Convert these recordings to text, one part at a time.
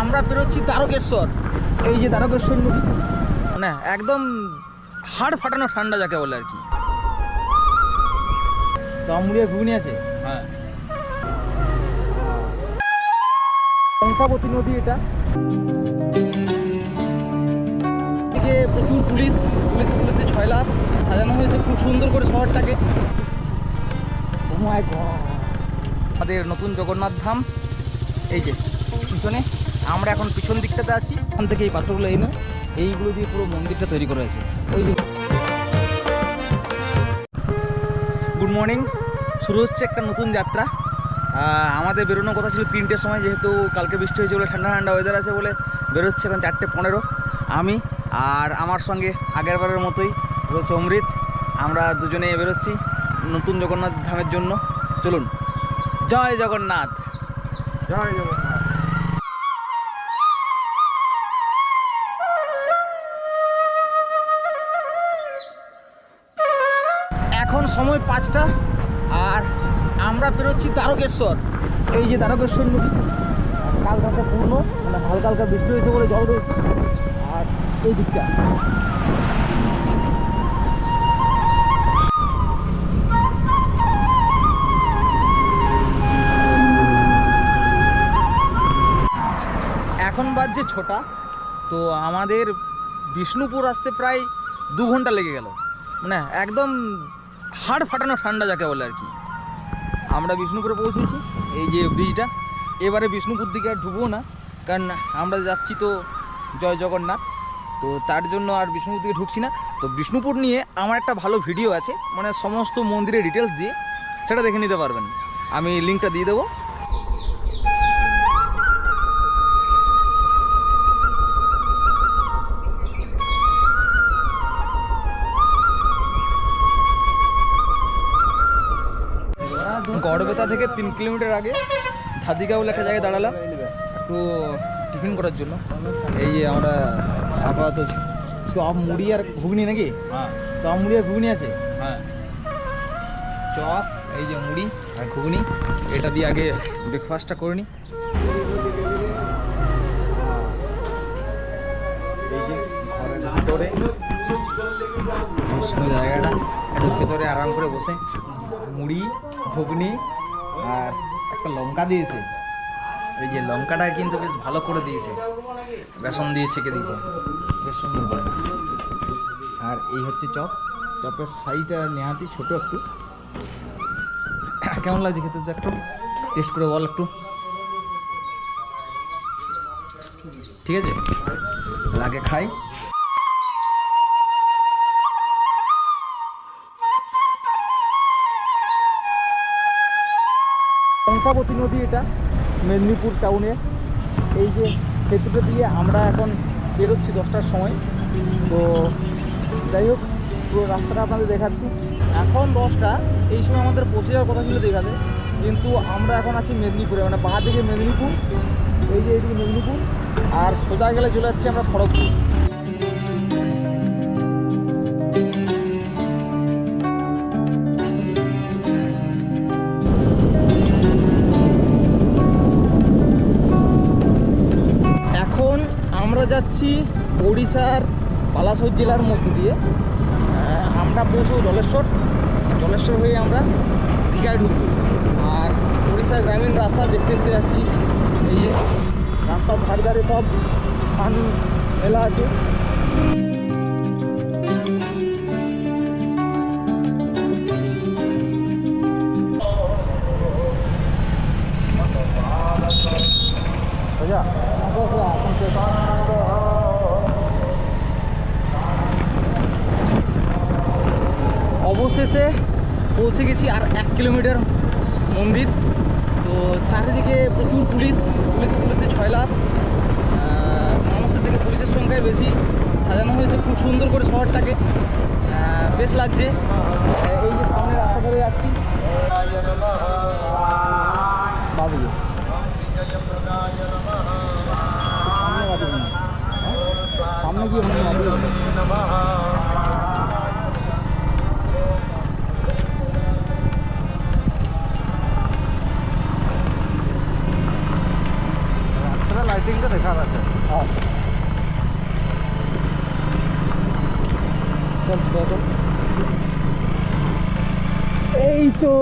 আমরা বেরোচ্ছি তারকেশ্বর এই যে তারকেশ্বর নদী। না একদম হাড় ফাটানো ঠান্ডা যাকে বলে আর কি। তো আমুড়িয়া ঘুগনি আছে? হ্যাঁ। কংসাবতী নদী এটা। এদিকে প্রচুর পুলিশ পুলিশ পুলিশে ছয় লাখ। সাজানো হয়েছে খুব সুন্দর করে শহরটাকে। আমাদের নতুন জগন্নাথ ধাম। এই যে পিছনে। আমরা এখন পিছন দিকটাতে আছি। ওখান থেকে এই পাথরগুলো এনে এইগুলো দিয়ে পুরো মন্দিরটা তৈরি করা হয়েছে। গুড মর্নিং শুরু হচ্ছে একটা নতুন যাত্রা। আমাদের বেরোনোর কথা ছিল তিনটের সময়, যেহেতু কালকে বৃষ্টি হয়েছে বলে ঠান্ডা ঠান্ডা ওয়েদার আছে বলে বেরোচ্ছে এখন চারটে পনেরো। আমি আর আমার সঙ্গে আগেরবারের মতোই রয়েছে অমৃত আমরা দুজনে বেরোচ্ছি নতুন জগন্নাথ ধামের জন্য। চলুন। জয় জগন্নাথ। জয় জগন্নাথ। সময় পাঁচটা, আর আমরা বেরোচ্ছি তারকেশ্বর এই যে তারকেশ্বর নদী কাল ঘাসে পূর্ণ মানে হালকা হালকা বৃষ্টি হয়েছে বলে জল রয়েছে। আর এই দিকটা। এখন বাজছে ছটা, তো আমাদের বিষ্ণুপুর আসতে প্রায় দু ঘণ্টা লেগে গেল। মানে একদম হাড় ফাটানো ঠান্ডা যাকে বলে আর কি। আমরা বিষ্ণুপুরে পৌঁছেছি, এই যে ব্রিজটা। এবারে বিষ্ণুপুর দিকে আর ঢুকবো না, কারণ আমরা যাচ্ছি তো জয় জগন্নাথ। তো তার জন্য আর বিষ্ণুপুর দিকে ঢুকছি না। তো বিষ্ণুপুর নিয়ে আমার একটা ভালো ভিডিও আছে মানে সমস্ত মন্দিরের ডিটেলস দিয়ে, সেটা দেখে নিতে পারবেন। আমি লিঙ্কটা দিয়ে দেবো। গড়বেতা থেকে তিন কিলোমিটার আগে ধাদিকা বলে একটা জায়গায় দাঁড়ালাম। একটু টিফিন করার জন্য। এই যে আমরা আপাতত চপ মুড়ি আর ঘুগনি নাকি? হ্যাঁ। চপ মুড়ি আর ঘুগনি আছে? হ্যাঁ। চপ এই যে মুড়ি আর ঘুগনি এটা দিয়ে আগে ব্রেকফাস্টটা করে নিই ভিতরে সুন্দর জায়গাটা। একটু ভেতরে আরাম করে বসে। মুড়ি ঘুগনি আর একটা লঙ্কা দিয়েছে। এই যে লঙ্কাটা কিন্তু বেশ ভালো করে দিয়েছে। বেসন দিয়ে ছেঁকে দিয়েছে। বেশ সুন্দর করে। আর এই হচ্ছে চপ। চপের সাইজটা নেহাতি ছোট একটু। কেমন লাগছে খেতে তো একটু? টেস্ট করে বল একটু। ঠিক আছে? লাগে খাই। কংসাবতী নদী এটা, মেদিনীপুর টাউনে এই যে সেতুটা দিয়ে আমরা এখন বেরোচ্ছি দশটার সময়। তো যাই হোক, পুরো রাস্তাটা আপনাদের দেখাচ্ছি। এখন দশটা, এই সময় আমাদের পৌঁছে যাওয়ার কথা ছিল দেখাতে কিন্তু আমরা এখন আছি মেদিনীপুরে মানে বাঁ দিকে মেদিনীপুর, এই যে এইদিকে মেদিনীপুর। আর সোজা গেলে চলে যাচ্ছি আমরা খড়গপুর। যাচ্ছি ওড়িশার বালাসোর জেলার মধ্য দিয়ে। আমরা পৌঁছবো জলেশ্বর। জলেশ্বর হয়ে আমরা দীঘায় ঢুকবো। আর ওড়িশার গ্রামীণ রাস্তা দেখতে দেখতে যাচ্ছি। এই যে রাস্তার ধারে ধারে সব ফান মেলা আছে। অবশেষে পৌঁছে গেছি আর এক কিলোমিটার মন্দির। তো চারিদিকে প্রচুর পুলিশ পুলিশ পুলিশে ছয় লাখ। মানুষের থেকে পুলিশের সংখ্যায় বেশি। সাজানো হয়েছে খুব সুন্দর করে শহরটাকে। বেশ লাগছে। এই যে সামনে রাস্তা ধরে যাচ্ছি? সামনে গিয়ে এই তো।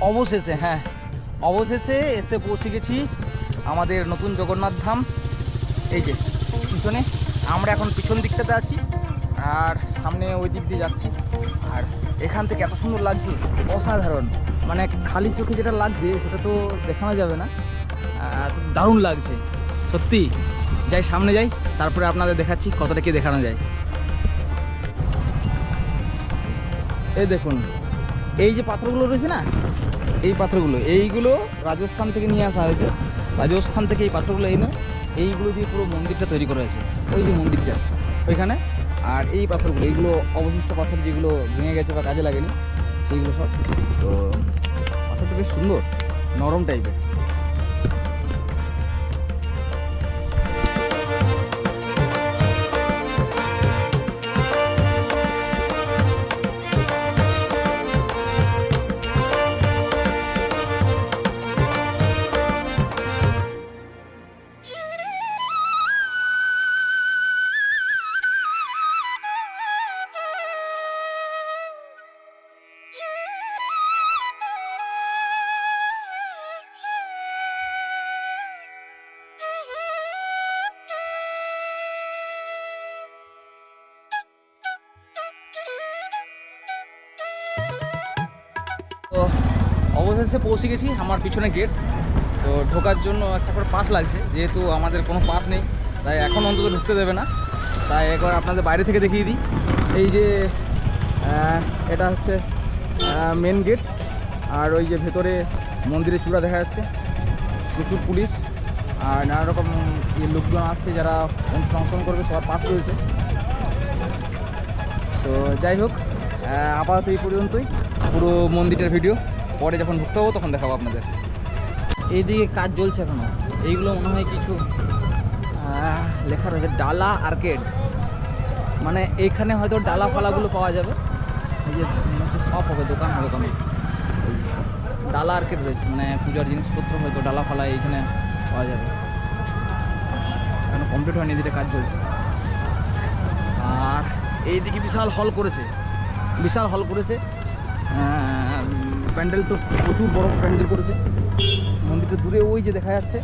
অবশেষে হ্যাঁ অবশেষে এসে পৌঁছে গেছি আমাদের নতুন জগন্নাথ ধাম। এই যে, পিছনে। আমরা এখন পিছন দিকটাতে আছি। আর সামনে ওই দিক দিয়ে যাচ্ছি। আর এখান থেকে এত সুন্দর লাগছে, অসাধারণ। মানে খালি চোখে যেটা লাগছে, সেটা তো দেখানো যাবে না। দারুণ লাগছে, সত্যি। যাই, সামনে যাই, তারপরে আপনাদের দেখাচ্ছি কতটা কি দেখানো যায়। এই দেখুন, এই যে পাথরগুলো রয়েছে না, এই পাথরগুলো, এইগুলো রাজস্থান থেকে নিয়ে আসা হয়েছে। রাজস্থান থেকে এই পাথরগুলো এনে এইগুলো দিয়ে পুরো মন্দিরটা তৈরি করা হয়েছে। ওই যে মন্দিরটা, ওইখানে আর এই পাথরগুলো, এইগুলো অবশিষ্ট পাথর যেগুলো ভেঙে গেছে বা কাজে লাগেনি, সেইগুলো সব। তো পাথরটা বেশ সুন্দর, নরম টাইপের অবশেষে পৌঁছে গেছি আমার পিছনে গেট তো ঢোকার জন্য একটা করে পাস লাগছে, যেহেতু আমাদের কোনো পাস নেই, তাই এখন অন্তত ঢুকতে দেবে না। তাই একবার আপনাদের বাইরে থেকে দেখিয়ে দিই। এই যে এটা হচ্ছে মেন গেট আর ওই যে ভেতরে মন্দিরের চূড়া দেখা যাচ্ছে। প্রচুর পুলিশ, আর নানা রকম লোকজন আসছে যারা অনুষ্ঠান করবে, সবার পাস রয়েছে। তো যাই হোক আপাতত এই পর্যন্তই। পুরো মন্দিরটার ভিডিও পরে যখন ঢুকতে হব তখন দেখাবো আপনাদের। এইদিকে কাজ চলছে এখনও। এইগুলো মনে হয় কিছু লেখা রয়েছে, ডালা আর্কেড। মানে এইখানে হয়তো ডালা ফালাগুলো পাওয়া যাবে। এই যে হচ্ছে শপ হবে, দোকান হবে কোনো ডালা আর্কেড রয়েছে মানে পূজার জিনিসপত্র হয়তো ডালা ফালা এইখানে পাওয়া যাবে। এখন কমপ্লিট হয়নি, এদিকে কাজ চলছে। আর এইদিকে বিশাল হল করেছে। বিশাল হল করেছে। প্যান্ডেল তো প্রচুর বড় প্যান্ডেল করেছে। মন্দিরটা দূরে ওই যে দেখা যাচ্ছে।